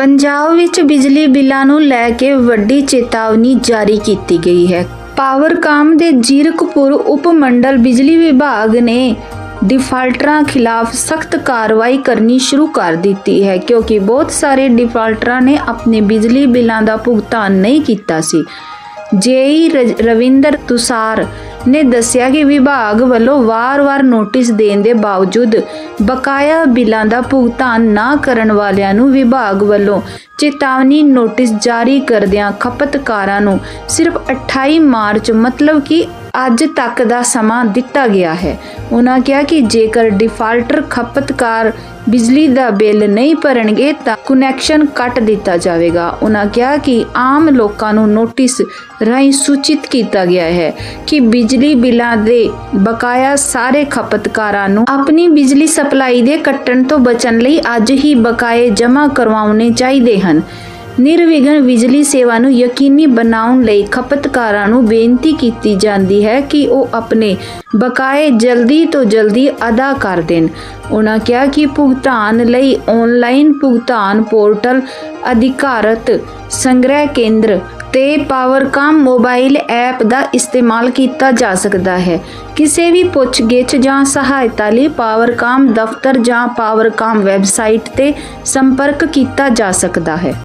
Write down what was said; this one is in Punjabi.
ਪੰਜਾਬ ਵਿੱਚ ਬਿਜਲੀ ਬਿੱਲਾਂ ਨੂੰ ਲੈ ਕੇ ਵੱਡੀ ਚੇਤਾਵਨੀ ਜਾਰੀ ਕੀਤੀ ਗਈ ਹੈ। ਪਾਵਰਕਾਮ ਦੇ ਜੀਰਕਪੁਰ ਉਪ ਮੰਡਲ ਬਿਜਲੀ ਵਿਭਾਗ ਨੇ ਡਿਫਾਲਟਰਾਂ ਖਿਲਾਫ ਸਖਤ ਕਾਰਵਾਈ ਕਰਨੀ ਸ਼ੁਰੂ ਕਰ ਦਿੱਤੀ ਹੈ ਕਿਉਂਕਿ ਬਹੁਤ ਸਾਰੇ ਡਿਫਾਲਟਰਾਂ ਨੇ ਆਪਣੇ ਬਿਜਲੀ ਬਿੱਲਾਂ ਦਾ ਭੁਗਤਾਨ ਨਹੀਂ ਕੀਤਾ ਸੀ। ਜੇਈ ਰ- ਰਵਿੰਦਰ ਤੁਸਾਰ ਨੇ ਦੱਸਿਆ ਕਿ ਵਿਭਾਗ ਵੱਲੋਂ ਵਾਰ-ਵਾਰ ਨੋਟਿਸ ਦੇਣ ਦੇ ਬਾਵਜੂਦ ਬਕਾਇਆ ਬਿੱਲਾਂ ਦਾ ਭੁਗਤਾਨ ਨਾ ਕਰਨ ਵਾਲਿਆਂ ਨੂੰ ਵਿਭਾਗ ਵੱਲੋਂ ਚੇਤਾਵਨੀ ਨੋਟਿਸ ਜਾਰੀ ਕਰਦਿਆਂ ਖਪਤਕਾਰਾਂ ਨੂੰ ਸਿਰਫ 28 ਮਾਰਚ ਮਤਲਬ ਕਿ ਅੱਜ ਤੱਕ ਦਾ ਸਮਾਂ ਦਿੱਤਾ ਗਿਆ ਹੈ। ਉਹਨਾਂ ਕਿਹਾ ਕਿ ਜੇਕਰ ਡਿਫਾਲਟਰ ਖਪਤਕਾਰ ਬਿਜਲੀ ਦਾ ਬਿੱਲ ਨਹੀਂ ਭਰਨਗੇ ਤਾਂ ਕਨੈਕਸ਼ਨ ਕੱਟ ਦਿੱਤਾ ਜਾਵੇਗਾ। ਉਹਨਾਂ ਕਿਹਾ ਕਿ ਆਮ ਲੋਕਾਂ ਨੂੰ ਨੋਟਿਸ ਰਾਹੀਂ ਸੂਚਿਤ ਕੀਤਾ ਗਿਆ ਹੈ ਕਿ ਬਿਜਲੀ ਬਿੱਲਾਂ ਦੇ ਬਕਾਇਆ ਸਾਰੇ ਖਪਤਕਾਰਾਂ ਨੂੰ ਆਪਣੀ ਬਿਜਲੀ ਸਪਲਾਈ ਦੇ ਕੱਟਣ ਤੋਂ ਬਚਣ ਲਈ ਅੱਜ ਹੀ ਬਕਾਏ ਜਮ੍ਹਾਂ ਕਰਵਾਉਣੇ ਚਾਹੀਦੇ ਹਨ। ਨਿਰਵਿਘਨ ਬਿਜਲੀ ਸੇਵਾ ਨੂੰ ਯਕੀਨੀ ਬਣਾਉਣ ਲਈ ਖਪਤਕਾਰਾਂ ਨੂੰ ਬੇਨਤੀ ਕੀਤੀ ਜਾਂਦੀ ਹੈ ਕਿ ਉਹ ਆਪਣੇ ਬਕਾਏ ਜਲਦੀ ਤੋਂ ਜਲਦੀ ਅਦਾ ਕਰ ਦੇਣ। ਉਹਨਾਂ ਕਿਹਾ ਕਿ ਭੁਗਤਾਨ ਲਈ ਆਨਲਾਈਨ ਭੁਗਤਾਨ ਪੋਰਟਲ ਅਧਿਕਾਰਤ ਸੰਗ੍ਰਹਿ ਕੇਂਦਰ ਤੇ ਪਾਵਰਕਾਮ ਮੋਬਾਈਲ ਐਪ ਦਾ ਇਸਤੇਮਾਲ ਕੀਤਾ ਜਾ ਸਕਦਾ ਹੈ। ਕਿਸੇ ਵੀ ਪੁੱਛਗਿੱਛ ਜਾਂ ਸਹਾਇਤਾ ਲਈ ਪਾਵਰਕਾਮ ਦਫ਼ਤਰ ਜਾਂ ਪਾਵਰਕਾਮ ਵੈਬਸਾਈਟ ਤੇ ਸੰਪਰਕ ਕੀਤਾ ਜਾ ਸਕਦਾ ਹੈ।